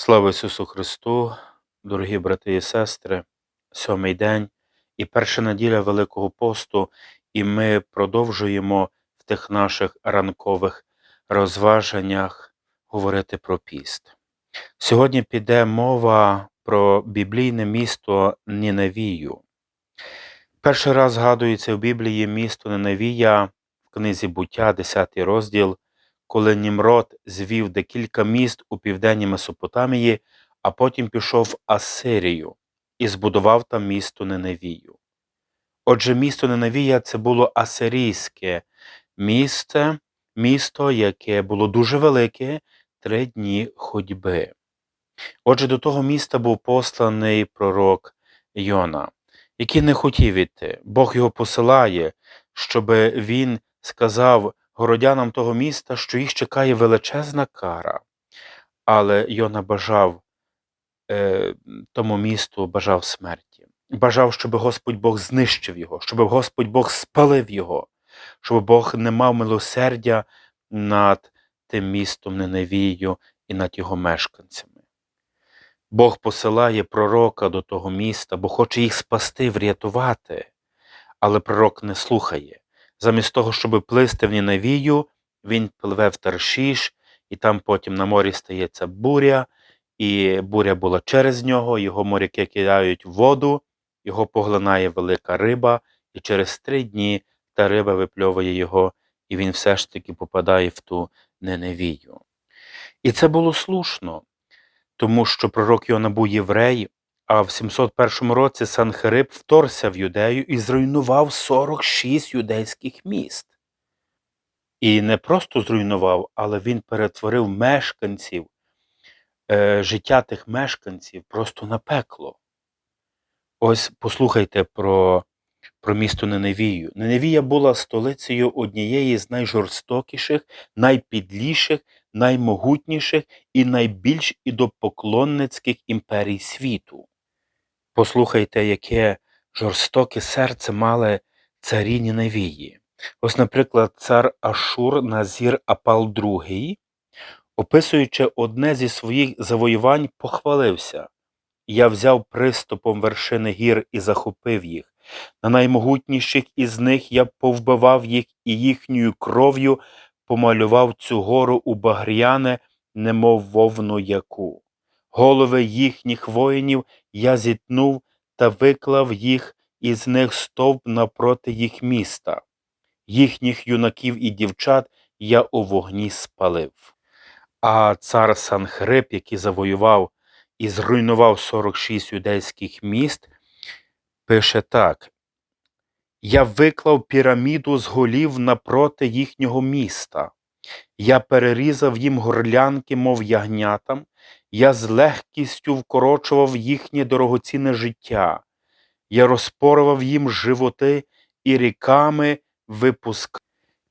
Слава Ісусу Христу, дорогі брати і сестри, сьомий день і перша неділя Великого посту, і ми продовжуємо в тих наших ранкових розваженнях говорити про піст. Сьогодні піде мова про біблійне місто Ніневію. Перший раз згадується в Біблії місто Ниневія в книзі Буття, 10 розділ, коли Німрод звів декілька міст у південній Месопотамії, а потім пішов в Асирію і збудував там місто Ниневію. Отже, місто Ниневія це було асирійське місце, місто, яке було дуже велике, три дні ходьби. Отже, до того міста був посланий пророк Йона, який не хотів іти. Бог його посилає, щоб він сказав городянам того міста, що їх чекає величезна кара. Але Йона бажав е, тому місту, бажав смерті. Бажав, щоб Господь Бог знищив його, щоб Господь Бог спалив його, щоб Бог не мав милосердя над тим містом Неневією і над його мешканцями. Бог посилає пророка до того міста, бо хоче їх спасти, врятувати, але пророк не слухає. Замість того, щоб плисти в Ніневію, він пливе в Таршіш, і там потім на морі стається буря, і буря була через нього, його моряки кидають в воду, його поглинає велика риба, і через три дні та риба випльовує його, і він все ж таки попадає в ту Неневію. І це було слушно, тому що пророк Йона був єврей, а в 701 році Санхериб вторгся в юдею і зруйнував 46 юдейських міст. І не просто зруйнував, але він перетворив мешканців, е, життя тих мешканців просто на пекло. Ось послухайте про, про місто Неневію. Неневія була столицею однієї з найжорстокіших, найпідліших, наймогутніших і найбільш ідопоклонницьких імперій світу. Послухайте, яке жорстоке серце мали царі Ніневії. Ось, наприклад, цар Ашур Назір Апал II, описуючи одне зі своїх завоювань, похвалився Я взяв приступом вершини гір і захопив їх. На наймогутніших із них я повбивав їх і їхньою кров'ю помалював цю гору у багряне, немов вовну яку. Голови їхніх воїнів я зітнув та виклав їх із них стовп напроти їх міста. Їхніх юнаків і дівчат я у вогні спалив. А цар Санхрип, який завоював і зруйнував 46 юдейських міст, пише так: Я виклав піраміду з голів напроти їхнього міста. Я перерізав їм горлянки, мов ягнятам, я з легкістю вкорочував їхнє дорогоцінне життя, я розпорував їм животи і ріками випускав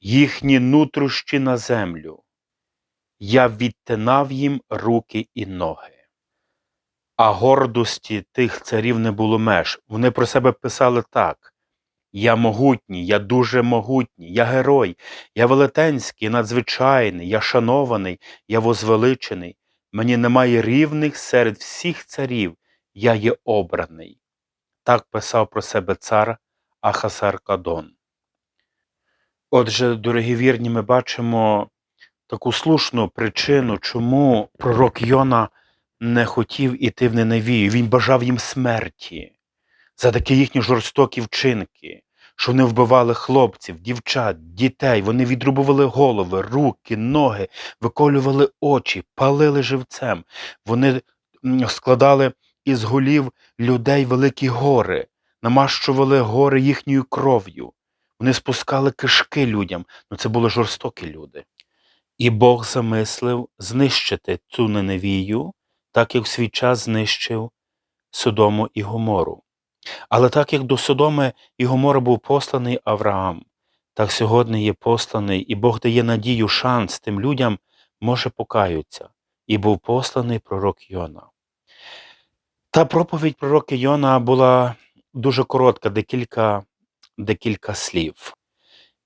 їхні нутрощі на землю. Я відтинав їм руки і ноги. А гордості тих царів не було меж. Вони про себе писали так. Я могутній, я дуже могутній, я герой, я велетенський, надзвичайний, я шанований, я возвеличений. Мені немає рівних серед всіх царів, я є обраний. Так писав про себе цар Ахасар Кадон. Отже, дорогі вірні, ми бачимо таку слушну причину, чому пророк Йона не хотів іти в Неневію. Він бажав їм смерті за такі їхні жорстокі вчинки, що вони вбивали хлопців, дівчат, дітей, вони відрубували голови, руки, ноги, виколювали очі, палили живцем. Вони складали із голів людей великі гори, намащували гори їхньою кров'ю. Вони спускали кишки людям, ну це були жорстокі люди. І Бог замислив знищити цю Неневію, так як в свій час знищив Содому і Гомору. Але так як до Содоми і Гомора був посланий Авраам, так сьогодні є посланий, і Бог дає надію, шанс тим людям, може покаються, і був посланий пророк Йона. Та проповідь пророка Йона була дуже коротка, декілька, декілька слів.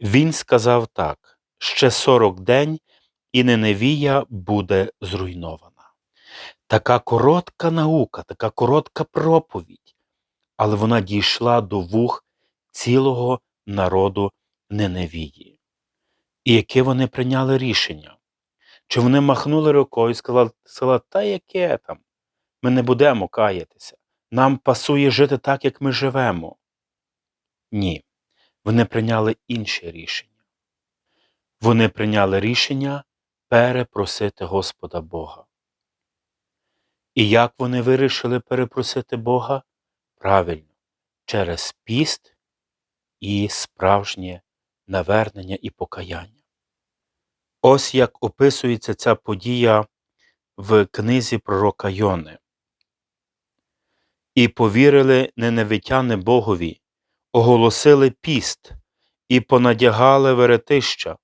Він сказав так: ще сорок день, і Неневія буде зруйнована. Така коротка наука, така коротка проповідь, але вона дійшла до вух цілого народу Неневії. І яке вони прийняли рішення? Чи вони махнули рукою і сказали, та яке там? Ми не будемо каятися. Нам пасує жити так, як ми живемо. Ні, вони прийняли інше рішення. Вони прийняли рішення перепросити Господа Бога. І як вони вирішили перепросити Бога? Правильно, через піст і справжнє навернення і покаяння. Ось як описується ця подія в книзі пророка Йони. І повірили неневитяни Богові, оголосили піст і понадягали веретища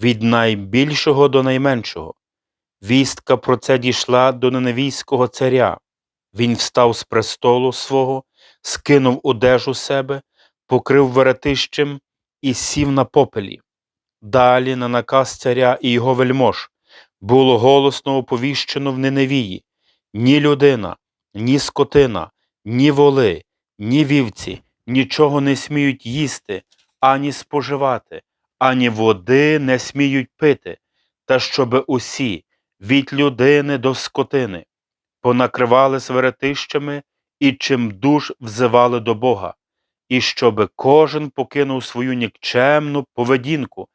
від найбільшого до найменшого. Вістка про це дійшла до неневійського царя. Він встав з престолу свого, скинув одежу себе, покрив веретищем і сів на попелі. Далі, на наказ царя і його вельмож, було голосно оповіщено в Ниневії. Ні людина, ні скотина, ні воли, ні вівці нічого не сміють їсти, ані споживати, ані води не сміють пити, та щоби усі, від людини до скотини, понакривали сверетищами і чим душ взивали до Бога, і щоби кожен покинув свою нікчемну поведінку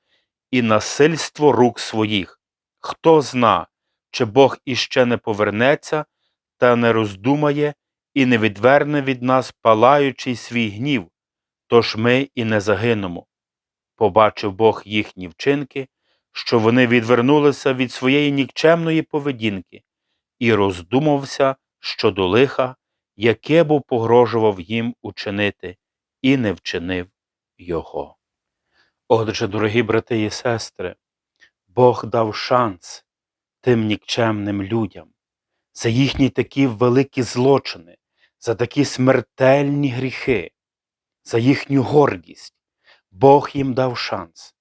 і насильство рук своїх. Хто зна, чи Бог іще не повернеться та не роздумає і не відверне від нас палаючий свій гнів, тож ми і не загинемо. Побачив Бог їхні вчинки, що вони відвернулися від своєї нікчемної поведінки, і роздумався щодо лиха, яке був погрожував їм учинити, і не вчинив його. Отже, дорогі брати і сестри, Бог дав шанс тим нікчемним людям за їхні такі великі злочини, за такі смертельні гріхи, за їхню гордість. Бог їм дав шанс.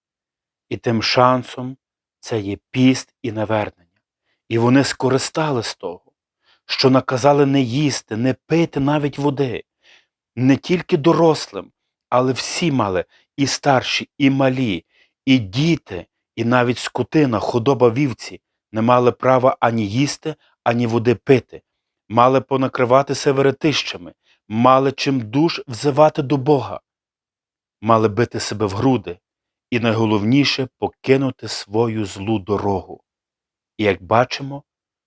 І тим шансом це є піст і навернення. І вони скористали з того, що наказали не їсти, не пити навіть води, не тільки дорослим, але всі мали і старші, і малі, і діти, і навіть скотина, худоба вівці не мали права ані їсти, ані води пити, мали понакриватися веретищами, мали чим душ взивати до Бога, мали бити себе в груди і найголовніше покинути свою злу дорогу. І як бачимо,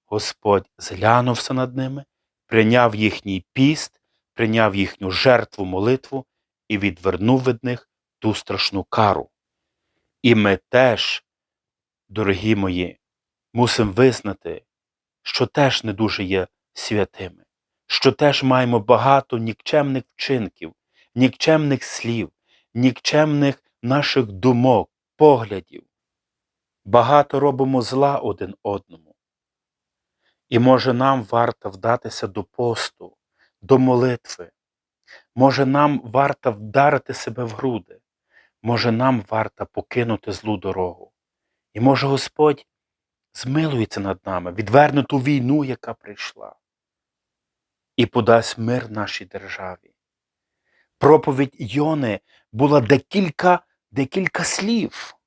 Господь зглянувся над ними, прийняв їхній піст, прийняв їхню жертву молитву і відвернув від них ту страшну кару. І ми теж, дорогі мої, мусимо визнати, що теж не дуже є святими, що теж маємо багато нікчемних вчинків, нікчемних слів, нікчемних наших думок, поглядів. Багато робимо зла один одному. І може нам варто вдатися до посту, до молитви. Може, нам варто вдарити себе в груди, може, нам варто покинути злу дорогу. І може Господь змилується над нами, відверне ту війну, яка прийшла, і подасть мир нашій державі. Проповідь Йони була декілька, декілька слів.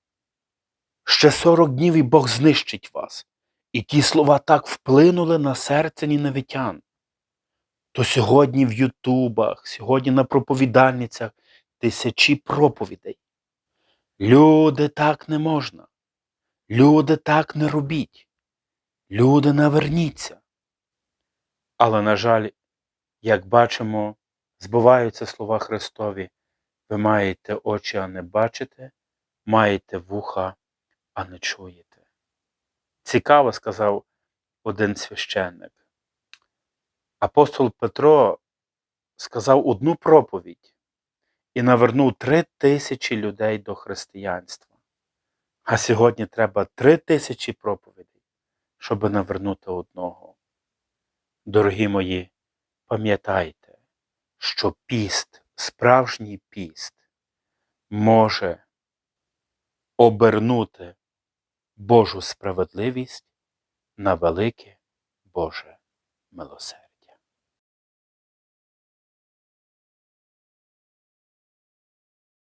Ще сорок днів і Бог знищить вас. І ті слова так вплинули на серце нінавитян. То сьогодні в Ютубах, сьогодні на проповідальницях тисячі проповідей. Люди так не можна. Люди так не робіть. Люди наверніться. Але, на жаль, як бачимо, збуваються слова Христові. Ви маєте очі, а не бачите, маєте вуха, а не чуєте. Цікаво сказав один священник. Апостол Петро сказав одну проповідь і навернув три тисячі людей до християнства. А сьогодні треба три тисячі проповідей, щоб навернути одного. Дорогі мої, пам'ятайте, що піст, справжній піст, може обернути Божу справедливість на велике Боже милосердя.